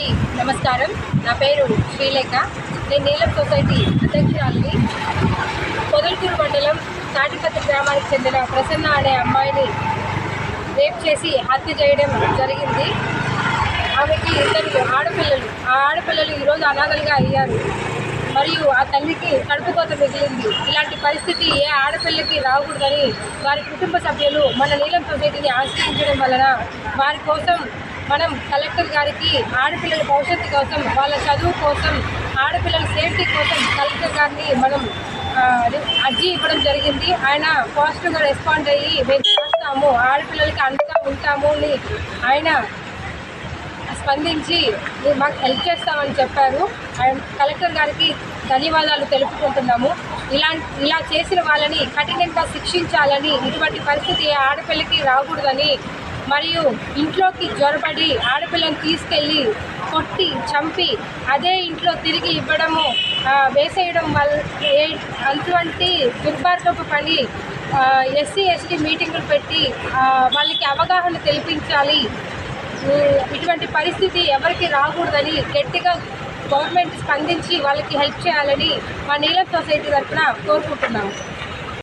నమస్కారం. నా పేరు శ్రీలేఖ. నేను నీలం సొసైటీ అధ్యక్షురాలిని. పొదలకూరు మండలం తాటిపత్రి గ్రామానికి చెందిన ప్రసన్న అనే అమ్మాయిని రేప్ చేసి హత్య చేయడం జరిగింది. ఆమెకి ఇద్దరు ఆడపిల్లలు. ఆ ఆడపిల్లలు ఈరోజు అనాథలుగా అయ్యారు. మరియు ఆ తల్లికి కడుపు కోత మిగిలింది. ఇలాంటి పరిస్థితి ఏ ఆడపిల్లకి రాకూడదని వారి కుటుంబ సభ్యులు మన నీలం సొసైటీని ఆశ్రయించడం వలన వారి కోసం మనం కలెక్టర్ గారికి ఆడపిల్లల భవిష్యత్తు కోసం వాళ్ళ చదువు కోసం ఆడపిల్లల సేఫ్టీ కోసం కలెక్టర్ గారిని మనం అర్జీ ఇవ్వడం జరిగింది. ఆయన పాజిటివ్గా రెస్పాండ్ అయ్యి మేము చేస్తాము ఆడపిల్లలకి అండగా ఉంటాము అని ఆయన స్పందించి మీరు మాకు హెల్ప్ చేస్తామని చెప్పారు. అండ్ కలెక్టర్ గారికి ధన్యవాదాలు తెలుపుకుంటున్నాము. ఇలా ఇలా చేసిన వాళ్ళని కఠినంగా శిక్షించాలని ఇటువంటి పరిస్థితి ఏ ఆడపిల్లకి రాకూడదని మరియు ఇంట్లోకి జ్వరపడి ఆడపిల్లని తీసుకెళ్ళి కొట్టి చంపి అదే ఇంట్లో తిరిగి ఇవ్వడము వేసేయడం వల్ల అటువంటి దుర్మార్గపు పని ఎస్సీ ఎస్టీ మీటింగులు పెట్టి వాళ్ళకి అవగాహన తెలిపించాలి. ఇటువంటి పరిస్థితి ఎవరికి రాకూడదని గట్టిగా గవర్నమెంట్ స్పందించి వాళ్ళకి హెల్ప్ చేయాలని మా నీలం సొసైటీ తరఫున కోరుకుంటున్నాము.